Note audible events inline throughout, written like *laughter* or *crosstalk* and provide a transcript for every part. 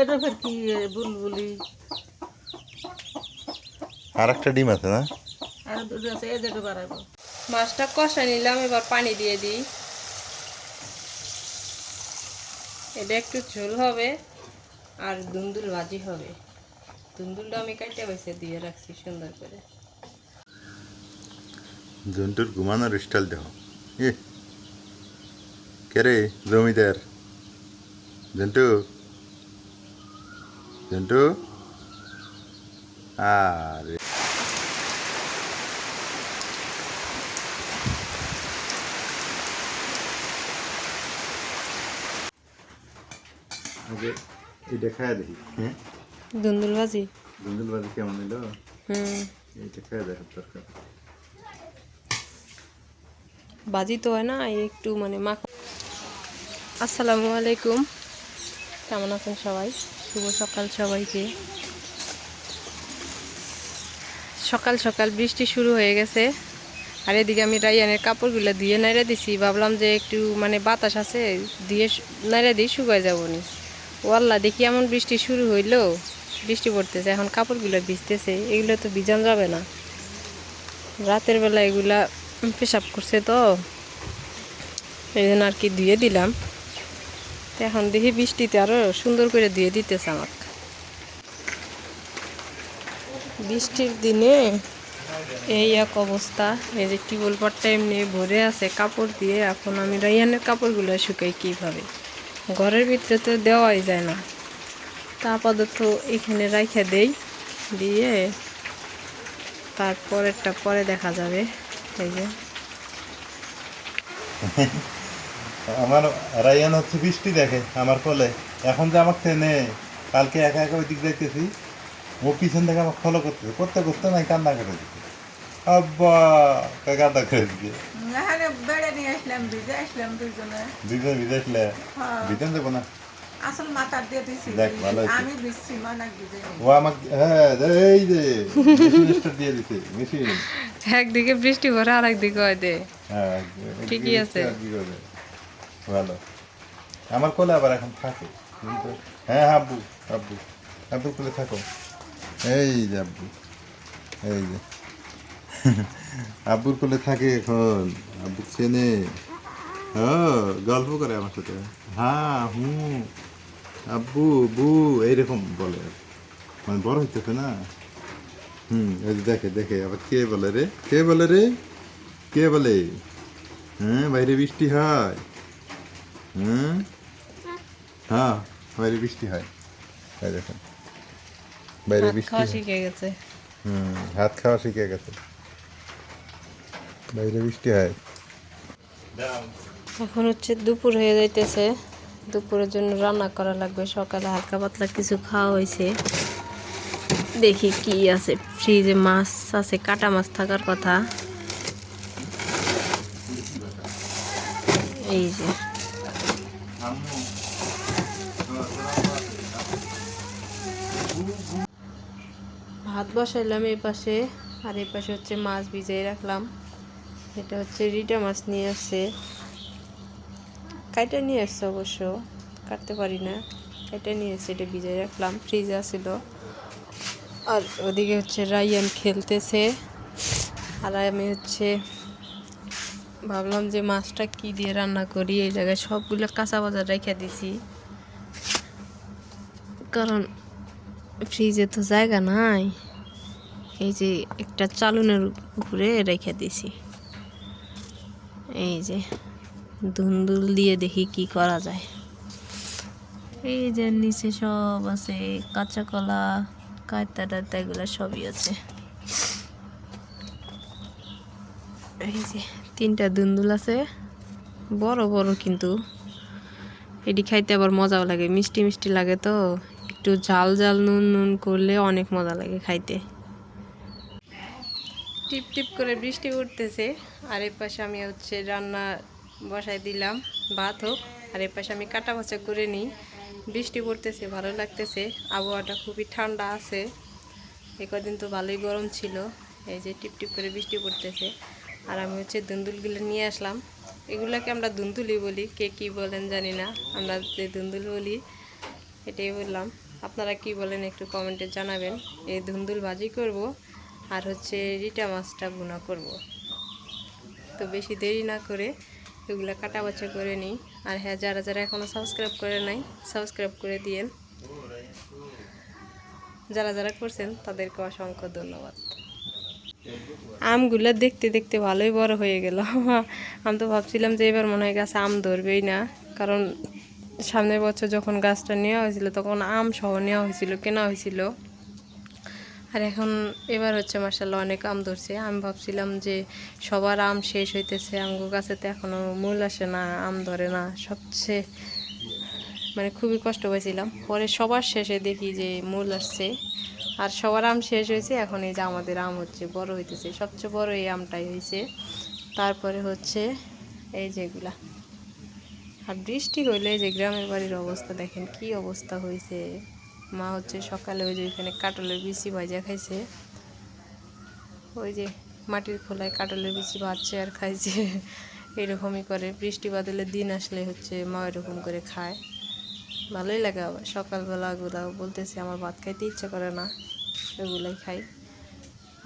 এটা ফের কি বুলবুলি? আর একটা ডিম আছে না? আর দুটো আছে এই দুটো বাড়াবো। মাছটা কষা নিলাম এবার পানি দিয়ে দিই। এটা একটু ঝোল হবে আর দুন্দুল ভাজি হবে। দুন্দুলটা আমি কাটতে বসে দিয়ে রাখছি সুন্দর করে। জন্তুর ঘুমানোর স্টাইল দেখো। এ কে রে জমিদার? জন্টু? জন্টু? আরে। আগে এটা খায় দেখি হ্যাঁ? দুন্দুল ভাজি কেমন এলো? হুম। এইটা খায় দেখার দরকার। ভাজি তো হয় না একটু মানে মাখা আসসালামু আলাইকুম। কেমন আছেন সবাই? শুভ সকাল সবাইকে। সকাল সকাল বৃষ্টি শুরু হয়ে গেছে। আর এদিকে আমি রাইয়ানের কাপড়গুলো দিয়ে নাইড়া দিছি। ভাবলাম যে একটু মানে বাতাস আছে দিয়ে নাইড়া দিয়ে শুকায় যাব নি ওয়াল্লা দেখি এমন বৃষ্টি শুরু হইল। বৃষ্টি পড়তেছে এখন কাপড়গুলো ভিজতেছে। এগুলো তো ভিজান যাবে না। রাতের বেলা এগুলা পেশাব করছে তো। এই জন্য আর কি ধুয়ে দিলাম। এখন দেখি বৃষ্টিতে আরও সুন্দর করে দিয়ে দিতেছে আমাকে। বৃষ্টির দিনে এই এক অবস্থা, এই যে টিউবওয়েল পাটটা এমনি ভরে আছে, কাপড় দিয়ে এখন আমি রাইয়ানের কাপড়গুলো শুকাই কীভাবে? ঘরের ভিতরে তো দেওয়াই যায় না। তা আপাতত এখানে রাইখা দেই, দিয়ে তারপরেরটা পরে দেখা যাবে, এই যে। *laughs* আমার রায়ান হচ্ছে বৃষ্টি দেখে আমার কোলে। এখন যে আমার ট্রেনে কালকে একা একা ওই দিক যাইতেছি ও পিছন থেকে আমার ফলো করতেছে। করতে করতে নাই কান্না করে দিচ্ছে আব্বা কান্না করে ভিজে হ্যাঁ। ভিতন দেবো না? আসল মাথার দিয়ে দিছি দেখ, ভালো আমি মানাক ও আমাকে হ্যাঁ এই যে মেশিন দিয়ে দিছে মেশিন একদিকে বৃষ্টি ভরে আর একদিকে হয় দে হ্যাঁ ঠিকই আছে। ভালো। আমার কোলে আবার এখন থাকে। হ্যাঁ আব্বু আব্বু আব্বুর কোলে থাকো। এই যে আব্বু, এই যে। আব্বুর কোলে থাকে এখন, আব্বু চেনে। গল্প করে আমার সাথে। হ্যাঁ হুম। আব্বু, বু, এইরকম বলে। মানে বড় হইতেছে না? হুম, এই দেখে দেখে। আবার কে বলে রে? কে বলে রে? কে বলে? হ্যাঁ বাইরে বৃষ্টি হয়। হুম? হ্যাঁ বাইরে বৃষ্টি হয়। এই দেখেন। বাইরে বৃষ্টি শিখে গেছে। হুম হাত খাওয়া শিখে গেছে। বাইরে বৃষ্টি হয়। এখন হচ্ছে দুপুর হয়ে যাইতেছে। দুপুরের জন্য রান্না করা লাগবে। সকালে হালকা পাতলা কিছু খাওয়া হয়েছে। দেখি কি আছে। ফ্রিজে মাছ আছে কাটা মাছ থাকার কথা। এই যে ভাত বসাইলাম এই পাশে, আর এই পাশে হচ্ছে মাছ ভিজিয়ে রাখলাম। এটা হচ্ছে রিটা মাছ নিয়ে আসছে। কাইটা নিয়ে আসছে অবশ্য, কাটতে পারি না। কাইটা নিয়ে এসছে এটা ভিজিয়ে রাখলাম, ফ্রিজে আসছিল আর ওদিকে হচ্ছে রাইয়ান খেলতেছে। আর আমি হচ্ছে ভাবলাম যে মাছটা কি দিয়ে রান্না করি, এই জায়গায় সবগুলো কাঁচা বাজার রেখে দিছি। কারণ ফ্রিজে তো জায়গা নাই। এই যে একটা চালুনের উপরে রেখে দিছি। এই যে ধুন্দুল দিয়ে দেখি কি করা যায়। এই যে নিচে সব আছে, কাঁচা কলা কায়তা টায়তা এগুলো সবই আছে। এই যে তিনটা ধুন্দুল আছে, বড় বড় কিন্তু। এটি খাইতে আবার মজাও লাগে, মিষ্টি মিষ্টি লাগে তো। একটু ঝাল ঝাল নুন নুন করলে অনেক মজা লাগে খাইতে। টিপ টিপ করে বৃষ্টি উঠতেছে। আর এর পাশে আমি হচ্ছে রান্না বসাই দিলাম, ভাত হোক। আর এর পাশে আমি কাটা বাছা করে নিই। বৃষ্টি পড়তেছে, ভালো লাগতেছে। আবহাওয়াটা খুবই ঠান্ডা আছে। এই কদিন তো ভালোই গরম ছিল। এই যে টিপ টিপ করে বৃষ্টি পড়তেছে। আর আমি হচ্ছে দুন্দুলগুলো নিয়ে আসলাম। এগুলোকে আমরা ধুন্দুলি বলি, কে কি বলেন জানি না। আমরা যে দুন্দুল বলি, এটাই বললাম। আপনারা কি বলেন একটু কমেন্টে জানাবেন। এই ধুন্দুল ভাজি করব। আর হচ্ছে রিটা মাছটা ভুনা করব। তো বেশি দেরি না করে এগুলো কাটা বাছা করে নিই। আর হ্যাঁ যারা যারা এখনও সাবস্ক্রাইব করে নাই, সাবস্ক্রাইব করে দিয়েন। যারা যারা করছেন, তাদেরকে অসংখ্য ধন্যবাদ। আমগুলো দেখতে দেখতে ভালোই বড় হয়ে গেল। *laughs* আমি তো ভাবছিলাম যে এবার মনে হয় গাছে আম ধরবেই না। কারণ সামনের বছর যখন গাছটা নেওয়া হয়েছিল, তখন আম সহ নেওয়া হয়েছিল, কেনা হয়েছিল। আর এখন এবার হচ্ছে মার্শাল্লাহ অনেক আম ধরছে। আমি ভাবছিলাম যে সবার আম শেষ হইতেছে, আমগো গাছে তো এখনও মূল আসে না, আম ধরে না। সবচেয়ে মানে খুবই কষ্ট পাইছিলাম। পরে সবার শেষে দেখি যে মূল আসছে। আর সবার আম শেষ হয়েছে, এখন এই যে আমাদের আম হচ্ছে বড় হইতেছে। সবচেয়ে বড় এই আমটাই হয়েছে তারপরে হচ্ছে এই যেগুলা আর বৃষ্টি হইলে যে গ্রামের বাড়ির অবস্থা, দেখেন কি অবস্থা হয়েছে মা হচ্ছে সকালে ওই যে ওইখানে কাটলের বিচি ভাজা খাইছে। ওই যে মাটির খোলায় কাটলের বিচি ভাজছে আর খাইছে। এরকমই করে, বৃষ্টি বাদলের দিন আসলে হচ্ছে মা এরকম করে খায়। ভালোই লাগে আবার, সকালবেলা ওগুলা বলতেছে আমার ভাত খাইতে ইচ্ছা করে না এগুলাই খাই।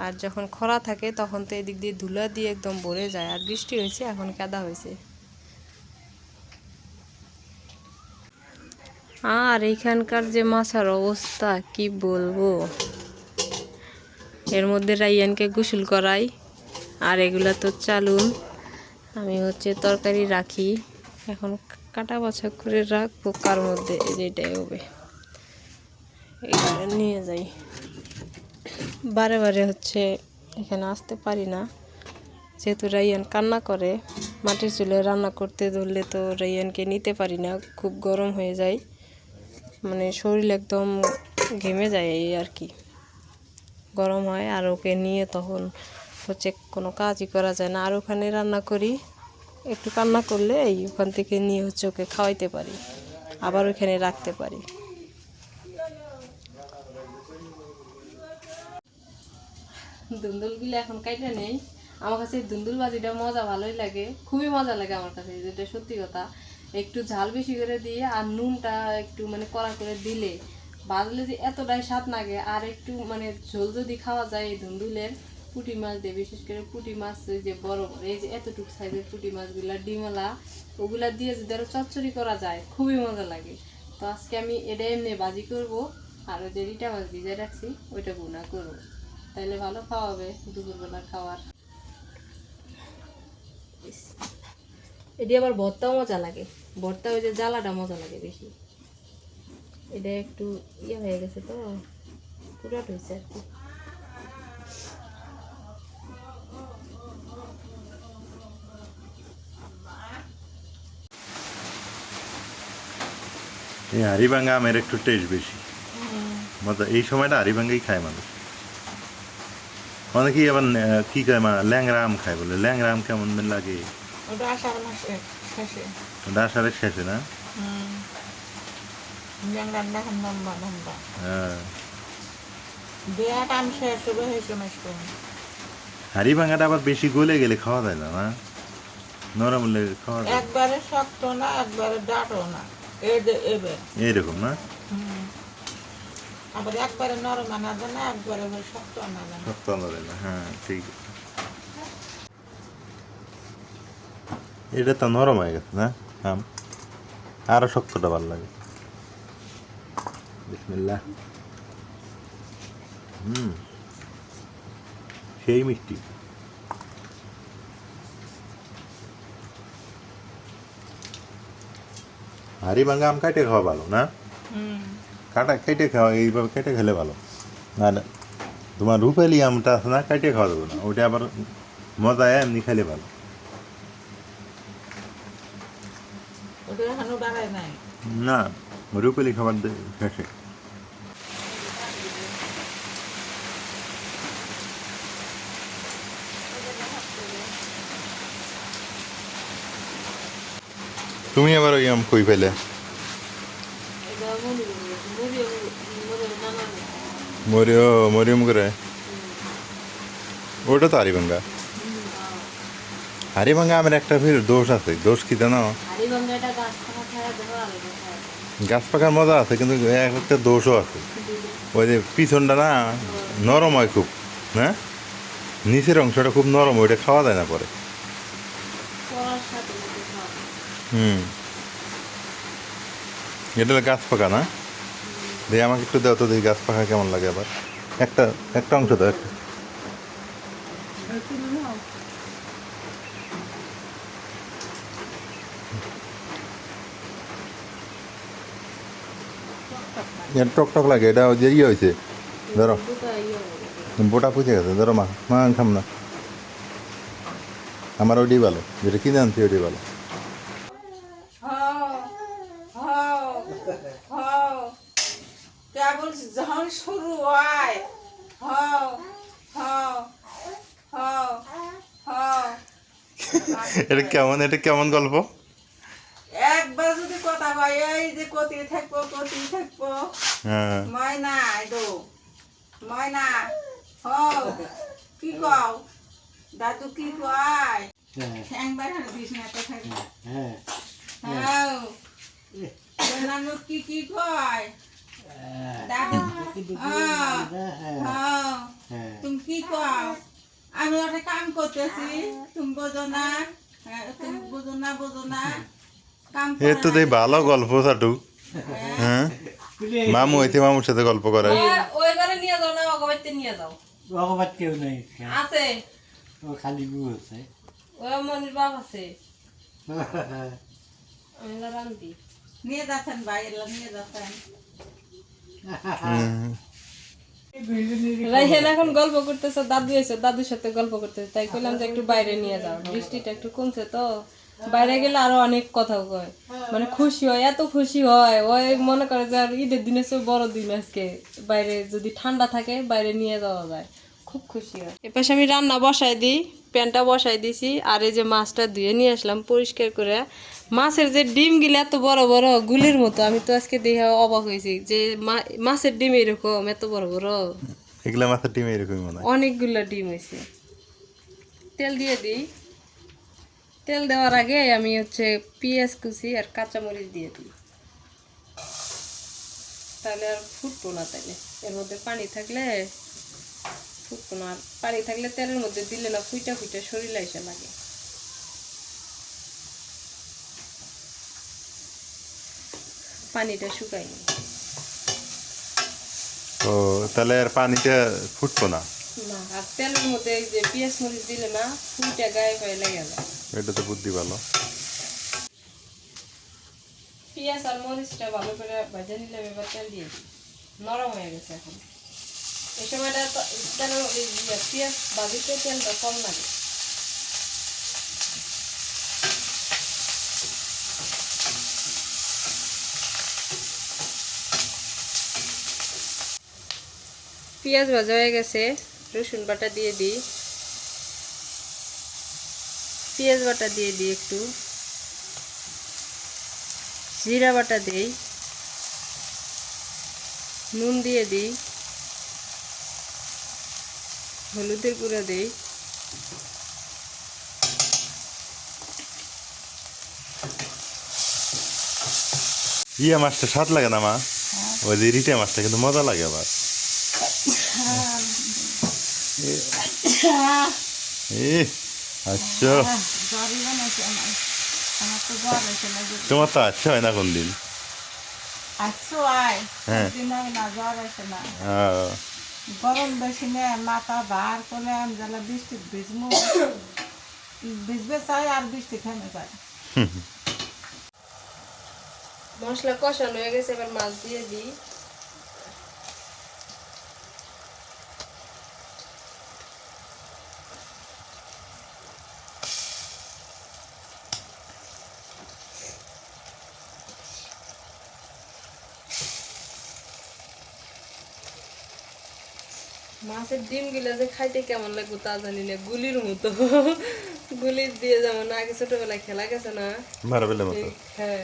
আর যখন খরা থাকে তখন তো এদিক দিয়ে ধুলা দিয়ে একদম ভরে যায়, আর বৃষ্টি হয়েছে, এখন কাদা হয়েছে। আর এখানকার যে মাছার অবস্থা, কি বলব? এর মধ্যে রাইয়ানকে গোসল করাই, আর এগুলা তো চালুন। আমি হচ্ছে তরকারি রাখি। এখন কাটা বাছা করে রাখব কার মধ্যে এই যে এটাই হবে। এগুলো নিয়ে যাই। বারে বারে হচ্ছে এখানে আসতে পারি না। যেহেতু রাইয়ান কান্না করে, মাটির চুলে রান্না করতে ধরলে তো রাইয়ানকে নিতে পারি না। খুব গরম হয়ে যায়। মানে শরীর একদম ঘেমে যায় এই আর কি। গরম হয় আর ওকে নিয়ে তখন হচ্ছে কোনো কাজই করা যায় না। আর ওখানে রান্না করি, একটু কান্না করলে এই ওখান থেকে নিয়ে হচ্ছে ওকে খাওয়াইতে পারি, আবার ওখানে রাখতে পারি। দুন্দুলগুলো এখন কাইটা নেই। আমার কাছে দুন্দুল বাজিটা মজা ভালোই লাগে, খুবই মজা লাগে আমার কাছে, যেটা সত্যি কথা। একটু ঝাল বেশি করে দিয়ে আর নুনটা একটু মানে কড়া করে দিলে বাজলে যে এতটাই স্বাদ লাগে। আর একটু মানে ঝোল যদি খাওয়া যায় এই ধুন্দুলের পুঁটি মাছ দিয়ে, বিশেষ করে পুঁটি মাছ যে বড় বড়, এই যে এতটুকু সাইজের পুঁটি মাছগুলা, ডিমলা, ওগুলা দিয়ে যদি আরও চচ্চড়ি করা যায়, খুবই মজা লাগে। তো আজকে আমি এটা এমনি বাজি করব, আর ওই যে রিটা মাছ ভিজে রাখছি, ওইটা গুণা করব। তাইলে ভালো খাওয়া হবে দুপুরবেলা খাওয়ার। এটি আবার ভর্তাও মজা লাগে। ভর্তা ওই যে জ্বালাটা মজা লাগে বেশি। এটা একটু ইয়ে হয়ে গেছে তো পুরাট হয়েছে আর কি। এই হাড়িভাঙ্গা আমের একটু টেস্ট বেশি। মজা এই সময়টা হাড়িভাঙ্গাই খায় মানুষ। অনেকেই আবার কি খায় মা ল্যাংরা আম খায় বলে। ল্যাংরা আম কেমন লাগে? ওটা আষাঢ় মাসে। শেষে। ডাসারের শেষে না? হুম। লম্বা লম্বা হ্যাঁ। আম শেষ মাসে হাড়িভাঙ্গাটা আবার বেশি গলে গেলে খাওয়া যায় না না? নরম হলে খাওয়া যায়। একবারে শক্ত না একবারে না। এই যে এবে এইরকম না? হুম। আবার একবারে নরম আনা যায় না একবারে শক্ত আনা যায় না। শক্ত আলাদা না হ্যাঁ ঠিক। এটা তো নরম হয়ে গেছে না? আম আরও শক্তটা ভালো লাগে। বিসমিল্লাহ। হুম। সেই মিষ্টি। হাড়ি ভাঙ্গা আম কাটে খাওয়া ভালো না? হুম। কাটা কেটে খাওয়া এইভাবে কেটে খেলে ভালো। আর তোমার রুপেলি আমটা আছে না কেটে খাওয়া যাবে না। ওটা আবার মজা এমনি খেলে ভালো ওটা এখনও বাড়ায় নাই না রুপেলি খাবার দে- শেষে তুমি আবার ওই আম কই পেলে মরিও মরিয়ম করে ওটা তো হারিভাঙ্গা হাড়ি ভাঙা আমের একটা ফির দোষ আছে দোষ কি জানো হাড়ি ভাঙ্গা এটা গাছ থাকা ছাড়া দেওয়া আলাদা গাছ পাকার মজা আছে কিন্তু এক একটা দোষও আছে। ওই যে পিছনটা না নরম হয় খুব হ্যাঁ নিচের অংশটা খুব নরম ওইটা খাওয়া যায় না পরে। হুম। এটা হলো গাছ পাকা না? দিয়ে আমাকে একটু দাও তো দেখি গাছ পাকা কেমন লাগে আবার। একটা একটা অংশ দাও একটা। টক টক লাগে এটা যে ইয়ে হয়েছে ধরো। বোটা পুষে গেছে ধরো মা মা খাম না। আমার ওইটাই ভালো যেটা কিনে আনছি ওইটাই ভালো কেবল যখন শুরু হয় *laughs* এটা কেমন এটা কেমন গল্প একবার যদি কথা কয় এই যে কতি থাকব কতি থাকব হ্যাঁ ময়না আইদো ময়না হও কি কও দাদু কি কয় ঠ্যাং বাইরে দিস না তো থাকব হ্যাঁ নানু কি কি কয় দাদু হ্যাঁ হ্যাঁ তুমি কি কও আমি একটা কাম করতেছি তুমি বোঝো না হ্যাঁ, তুমি বোঝো না বোঝো না কাম এ তো দেই ভালো গল্প চাটু হ্যাঁ? মামু হইতে মামুর সাথে গল্প করে ওই- ওই ঘরে নিয়ে যাও না অগবাইতে নিয়ে যাও। ভগবান কেউ নেই আছে। ও খালি বউ আছে। ওই মনির বাপ আছে। *laughs* আমি তো রান্দি নিয়ে যাচ্ছেন ভাই এগুলো নিয়ে যাচ্ছেন। রাইহেন এখন গল্প করতেছে দাদু এসে দাদুর সাথে গল্প করতেছে। তাই কইলাম যে একটু বাইরে নিয়ে যাও। বৃষ্টিটা একটু কমছে তো। বাইরে গেলে আরও অনেক কথা কয়। মানে খুশি হয় এত খুশি হয়। ওই মনে করে যে আর ঈদের চেয়ে বড় দিন আজকে। বাইরে যদি ঠান্ডা থাকে বাইরে নিয়ে যাওয়া যায়। খুব খুশি হয়। এপাশে আমি রান্না বসাই দিই প্যানটা বসাই দিছি আর এই যে মাছটা ধুয়ে নিয়ে আসলাম পরিষ্কার করে। মাছের যে ডিম গিলা এত বড় বড় গুলির মতো আমি তো আজকে দেখে অবাক হয়েছি যে মাছের ডিম এরকম এত বড় বড়। এগুলা এরকমই মনে হয়। অনেকগুলো ডিম হয়েছে। তেল দিয়ে দিই। তেল দেওয়ার আগে আমি হচ্ছে পেঁয়াজ কুচি আর কাঁচামরিচ দিয়ে দিই। তাহলে আর ফুটবো না তাহলে। এর মধ্যে পানি থাকলে ফুটবো না। আর পানি থাকলে তেলের মধ্যে দিলে না ফুইটা ফুইটা শরীর এসে লাগে। পানিটা শুকায়নি তো তাহলে আর পানিটা ফুটবো না। তেলের মধ্যে এই যে পেঁয়াজ মরিচ দিলে না ফুইটা গায়ে পায়ে লেগে যায়। এটা তো বুদ্ধি ভালো। পেঁয়াজ আর মরিচটা ভালো করে ভেজে নিলাম এবার তেল দিয়ে নরম হয়ে গেছে এখন। এই সময়টা পেঁয়াজ ভাজিতে তেলটা কম লাগে। পেঁয়াজ ভাজা হয়ে গেছে। রসুন বাটা দিয়ে দিই। পেঁয়াজ বাটা দিয়ে দিই একটু। জিরা বাটা দেই। নুন দিয়ে দিই। হলুদের গুঁড়া দেই। ইয়ে মাছটা স্বাদ লাগে না মা? ওই যে রিটে মাছটা কিন্তু মজা লাগে আবার। আচ্ছা। তোমার তো আচ্ছা হয় না কোন দিন আয় হ্যাঁ। গরম বেশি নে মাথা বার করে আমি জ্বালা বৃষ্টি ভিজমু। ভিজবে চাই আর বৃষ্টি থেমে যায়। মশলা কষানো হয়ে গেছে এবার মাছ দিয়ে দিই। মাছের ডিমগুলা যে খাইতে কেমন লাগবে তা জানি না গুলির মতো। গুলি দিয়ে যেমন আগে ছোটবেলায় খেলা গেছে না? মারা বেলে মতো। এই- হ্যাঁ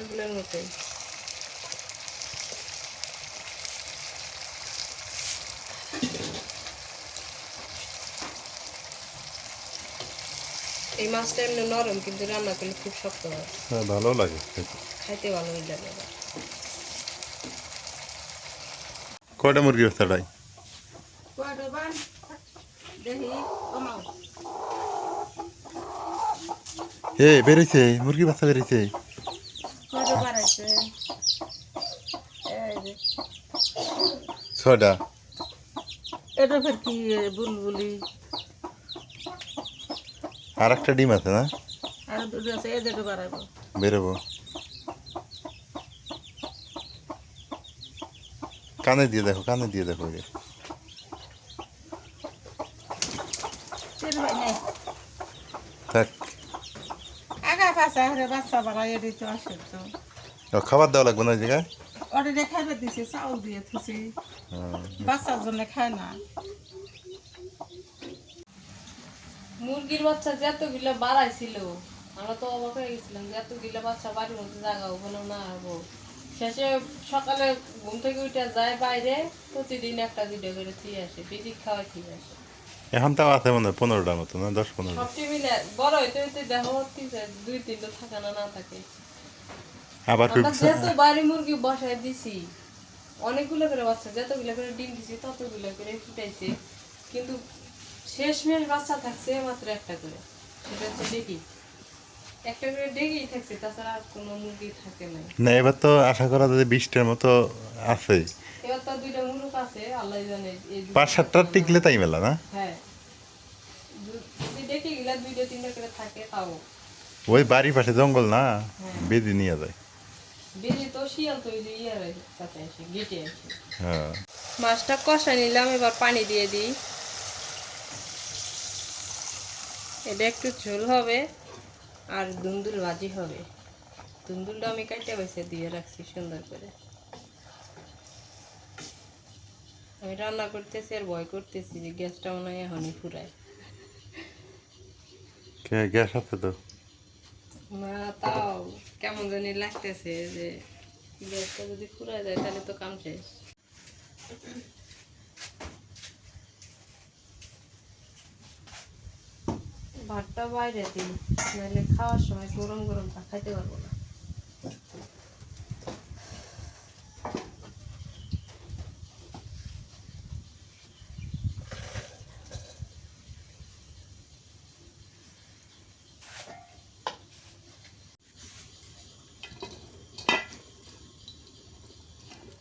এগুলোর মতোই। এই মাছটা এমনি নরম কিন্তু রান্না করলে খুব শক্ত হয়। হ্যাঁ ভালো লাগে খাইতে ভালোই লাগে। কয়টা মুরগি বাচ্চা কয়টা বান দেখি কমাও এ বেরিয়েছে মুরগি বাচ্চা বেরিয়েছে ছয়টা এটা ফের কি বুলবুলি আর একটা ডিম আছে না? আর দুটো আছে এই দুটো বাড়াবো বেরোবো। কানে দিয়ে দেখো কানে দিয়ে দেখো একে। তিন ভাই নেই থাক বাচ্চা বাড়াই এটি তো আসে তো। খাবার দেওয়া লাগবে না জায়গায়? ওটা খাইবে দিছে চাউল দিয়ে থুছি বাচ্চার জন্য খায় না। মুরগির বাচ্চা যতগুলো বাড়াইছিল আমরা তো অবাক হয়ে গেছিলাম যে এতগুলো বাচ্চা বাড়ির মধ্যে জায়গা ওখানে না হব শেষে সকালে ঘুম থেকে উঠে যায় বাইরে প্রতিদিন একটা দুইটা করে থিয়ে আসে বেশি খাওয়াই ঠিক আসে। এখন তাও আছে মনে হয় পনেরোটার মতো না দশ পনেরো বড় হইতে হইতে দেখো দুই তিনটা থাকে না না থাকে। আবার যেহেতু বাড়ি মুরগি বসায় দিছি অনেকগুলো করে বাচ্চা যতগুলো করে ডিম দিছি ততগুলো করে ফুটাইছে। কিন্তু শেষ মেশ বাচ্চা থাকছে মাত্র একটা করে সেটা হচ্ছে ডেকি একটা করে ডেকেই থাকছে তাছাড়া আর কোনো মুরগি থাকে নাই। না এবার তো আশা করা যায় বিশটার মতো আছে। এবার তো দুইটা মুরুক আছে আল্লাহ জানে পাঁচ সাতটা টিকলে তাই মেলা না? হ্যাঁ। দুইটা তিনটা করে থাকে তাও। ওই বাড়ির পাশে জঙ্গল না? বেদি নিয়ে যায়। বেরিয়ে তো শিয়াল তো যে ইয়ে কাছে আসে গেটে আসে হ্যাঁ। মাছটা কষা নিলাম এবার পানি দিয়ে দিই। এটা একটু ঝোল হবে আর দুন্দুল ভাজি হবে। দুন্দুলটা আমি কাটে বেছে দিয়ে রাখছি সুন্দর করে। আমি রান্না করতেছি আর ভয় করতেছি যে গ্যাসটা মনে হয় এখনই ফুরায়। কেমন জানি লাগতেছে যে গ্যাসটা যদি যায়, তাহলে তো কাম শেষ। ভাতটা বাইরে দিন নাহলে খাওয়ার সময় গরম গরম তা খাইতে পারব না।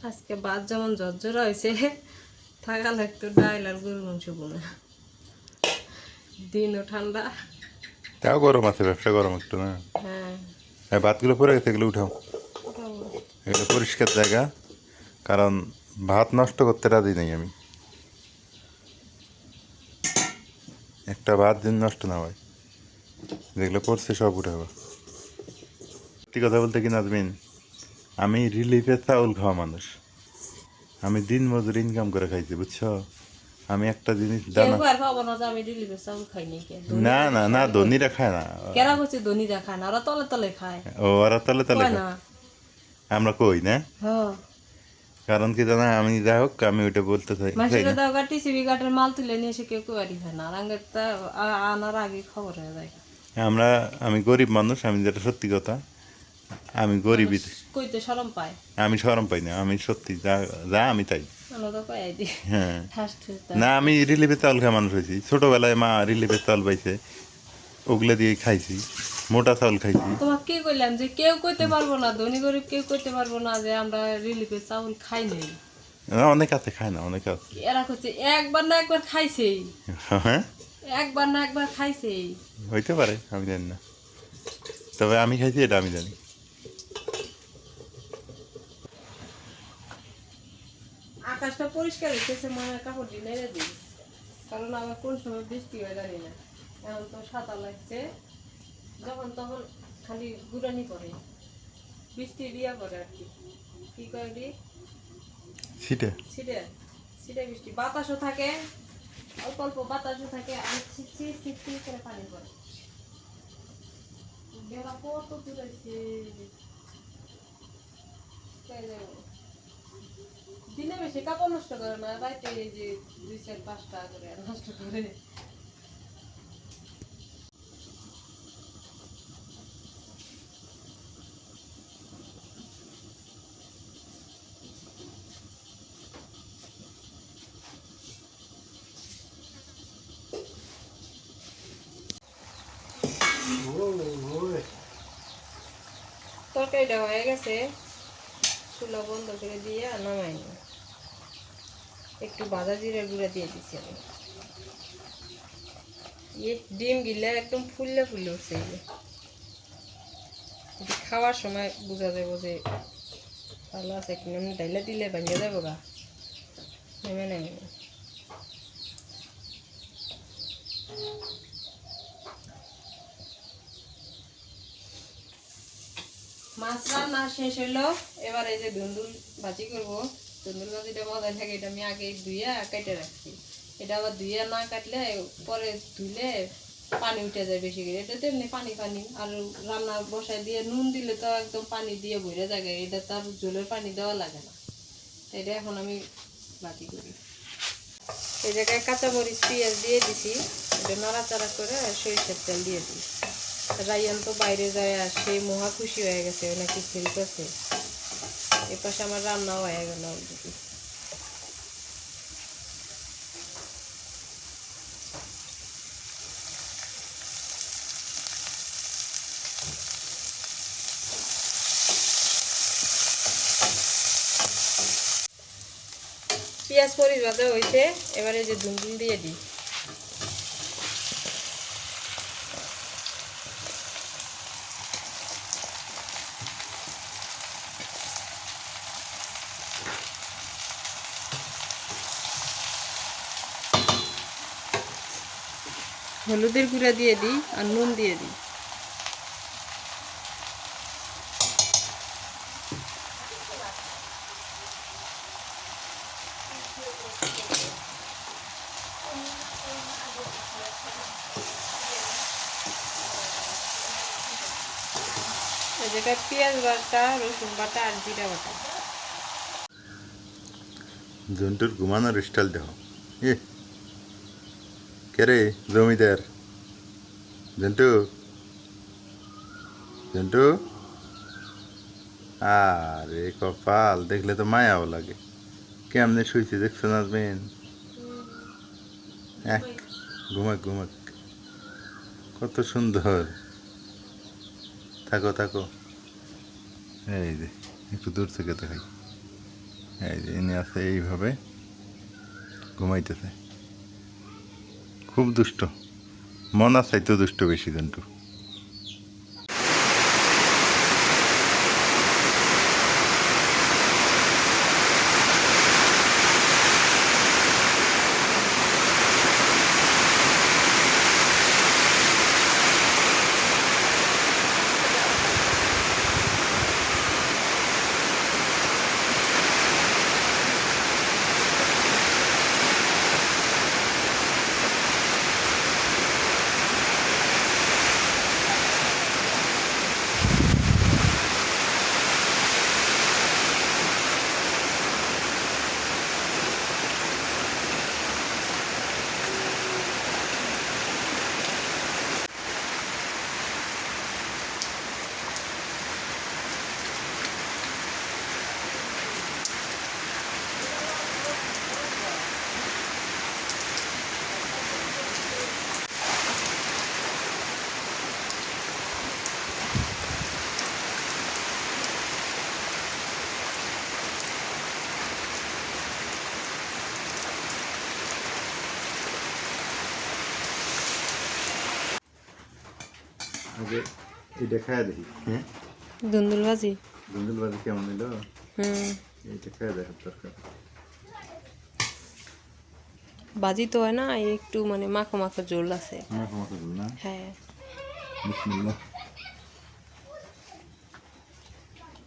আজকে ভাত যেমন ঝরঝরা হয়েছে থাকা লাগতো ডাইল আর গরু মাংস বোনা। দিনও ঠান্ডা। তাও গরম আছে ব্যবসা গরম একটু না? হ্যাঁ। এই ভাতগুলো পরে গেছে এগুলো উঠাও। এগুলো পরিষ্কার জায়গা কারণ ভাত নষ্ট করতে রাজি নেই আমি। একটা ভাত দিন নষ্ট না হয়। যেগুলো করছে সব উঠাবো। সত্যি কথা বলতে কি নাজমিন? আমি রিলিফে চাউল খাওয়া মানুষ। আমি দিন মজুর ইনকাম করে খাইছি বুঝছ? আমি একটা জিনিস না না না ধনীরা খায় না। কেরা করছে ধনীরা খায় না? ওরা তলে তলে খায়। ও ওরা তলে তলে কয় খায়। আমরা কই না? হ্যাঁ। কারণ কি জানা আমি যাই হোক আমি ওইটা বলতে চাই। দাও গাটি সিবি গাটের মাল তুলে নিয়ে এসে কেউ না। তা আনার আগে খবর হয়ে যায়। আমরা আমি গরিব মানুষ আমি যেটা সত্যি কথা আমি গরিবই কইতে পায়। আমি সরম পাই না আমি সত্যি যা যা আমি তাই। হ্যাঁ। না আমি রিলিফে চাল খাওয়া মানুষ হয়েছি। ছোটবেলায় মা রিলিফে চাল পাইছে ওগুলা দিয়ে খাইছি মোটা চাউল খাইছি। তোমাকে কি কইলাম যে কেউ কইতে পারব না ধনী গরিব কেউ কইতে পারব না যে আমরা রিলিফে চাউল খাই নাই। না, অনেক আছে খায় না অনেক আছে। এরা করছে একবার না একবার খাইছেই। হ্যাঁ? একবার না একবার খাইছেই। হইতে পারে আমি জানি না। তবে আমি খাইছি এটা আমি জানি। আকাশটা পরিষ্কার হইতেছে মনে হয় কাপড় দিয়ে নেড়ে দিই। কারণ আবার কোন সময় বৃষ্টি হয় জানি না। এখন তো সাদা লাগছে। যখন তখন খালি গুড়ানি করে। বৃষ্টি দিয়া করে আর কি। কি করে দি? সিটে ছিটে। ছিটে বৃষ্টি। বাতাসও থাকে। অল্প অল্প বাতাসও থাকে। আর ছিটছি ছিটছি করে পানি পড়ে। বেলা কত দূর আছে। দিনে বেশি কাপড় নষ্ট করে না, বাড়িতে এই যে দুই চার পাঁচটা করে নষ্ট করে। তরকারিটা হয়ে গেছে, চুলা বন্ধ করে দিয়ে নামাই একটু বাজা জিরের গুঁড়া দিয়ে দিচ্ছি আমি। ডিম গিলে একদম ফুললে ফুললে উঠছে। খাওয়ার সময় বোঝা যাব যে ভালো আছে কিনা ডাইলে দিলে ভেঙে যাব গা। নেমে নেমে মাছ রান্না শেষ হলো এবার এই যে ধুন্দুল ভাজি করব। ধুন্দুল ভাজিটা মজা থাকে, এটা আমি আগে ধুইয়া কেটে রাখছি। এটা আবার ধুইয়া না কাটলে পরে ধুলে পানি উঠে যায় বেশি করে। এটা তো এমনি পানি পানি। আর রান্না বসায় দিয়ে নুন দিলে তো একদম পানি দিয়ে ভরে যায় এটা তো আর জলের পানি দেওয়া লাগে না। এটা এখন আমি ভাজি করি। এই জায়গায় কাঁচামরিচ, পেঁয়াজ দিয়ে দিছি। এটা নাড়াচাড়া করে সরিষার তেল দিয়ে দিই। রায়ান তো বাইরে যায় আর সেই মহা খুশি হয়ে গেছে নাকি এ পাশে আমার রান্নাও হয়ে গেল অলরেডি পেঁয়াজ ভাজা হয়েছে এবারে যে দুমদুম দিয়ে দিই। হলুদের গুঁড়া দিয়ে দিই আর নুন দিয়ে দিই। এই জায়গায় পেঁয়াজ বাটা, রসুন বাটা আর জিরা বাটা। জন্তুর ঘুমানোর স্টাইল দেখো। এ কে রে জমিদার? জন্টু? জন্টু? আরে কপাল, দেখলে তো মায়াও লাগে। কেমনে শুইছে দেখছ নাজবেন এক, ঘুমাক ঘুমাক। কত সুন্দর। থাকো থাকো। এই যে, একটু দূর থেকে দেখাই। এই যে এনে আছে এইভাবে ঘুমাইতেছে। খুব দুষ্ট। মন আছে তো দুষ্ট বেশি জন্তু আগে এটা খায়া দেখি। হ্যাঁ? দুন্দুল ভাজি দুন্দুল বাজি কেমন এলো হুম। এইটা খায়া দেখার দরকার। ভাজি তো হয় না এই একটু মানে মাখো মাখো জোল আছে। মাখো মাখো বল না? হ্যাঁ। বিসমিল্লাহ।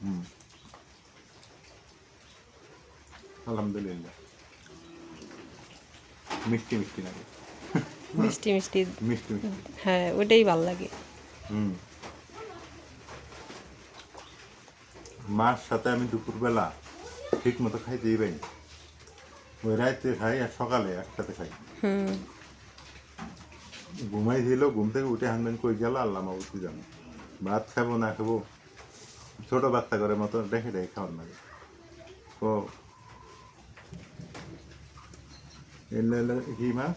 হুম। আলহামদুলিল্লাহ। মিষ্টি মিষ্টি লাগে। মিষ্টি মিষ্টি। মিষ্টি মিষ্টি। হ্যাঁ ওটাই ভালো লাগে। হুম। মার সাথে আমি দুপুরবেলা ঠিক মতো খাইতেই পাইনি ওই রাতে খাই আর সকালে একসাথে খাই। ঘুমাই ছিল ঘুম থেকে উঠে হানবেন কই গেল আল্লাহ মাবুতি জানো। ভাত খাব না খাব ছোট বাচ্চা করে মতো দেখে দেখে খাওয়ার লাগে। ও। কি মাছ?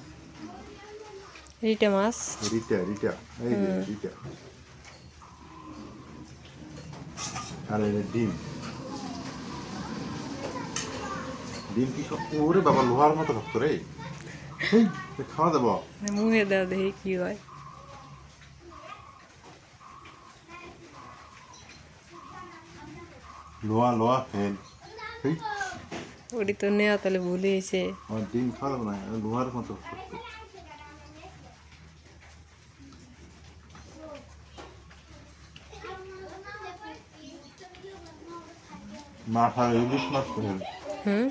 রিটে মাছ। রিটা রিটা এই রিটা। আর ডিম। ডিম কি ওরে বাবা লোহার মতো শক্ত রে। খাওয়া দেবো। মুখে দেওয়া দেখি কি হয়। লোহা লোহা ফেল ওটি তো নেওয়া তাহলে ভুলে এসে ডিম খাওয়া দেবো না লোহার মতো শক্ত মাথা ইলিশ মাছ ফেল হুম?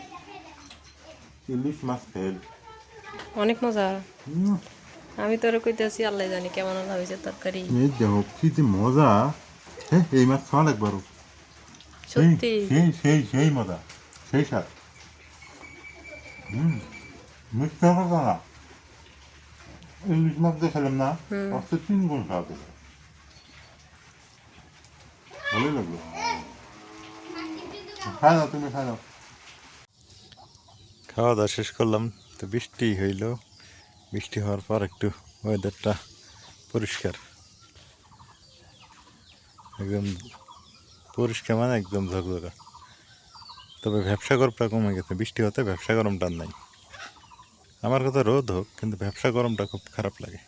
ইলিশ মাছ ফেল অনেক মজা। আমি তোর কইতেছি আল্লাহ জানি কেমন হয়েছে তরকারি। এই দেখো কি যে মজা। হ্যাঁ এই মাছ খাওয়া লাগবে আরও। সত্যি? সেই সেই সেই মজা সেই স্বাদ। হুম মিথ্যা কথা না। ইলিশ মাছ দিয়ে খেলাম না অস্ত তিন গুণ খাওয়া দেবে ভালোই লাগল। খাই তুমি খাওয়া দাওয়া শেষ করলাম, তো বৃষ্টি হইল। বৃষ্টি হওয়ার পর একটু ওয়েদারটা পরিষ্কার। একদম পরিষ্কার মানে একদম ঝকঝকা। তবে ব্যবসা গরমটা কমে গেছে, বৃষ্টি হতে ব্যবসা গরমটা নাই। আমার কথা রোদ হোক, কিন্তু ব্যবসা গরমটা খুব খারাপ লাগে।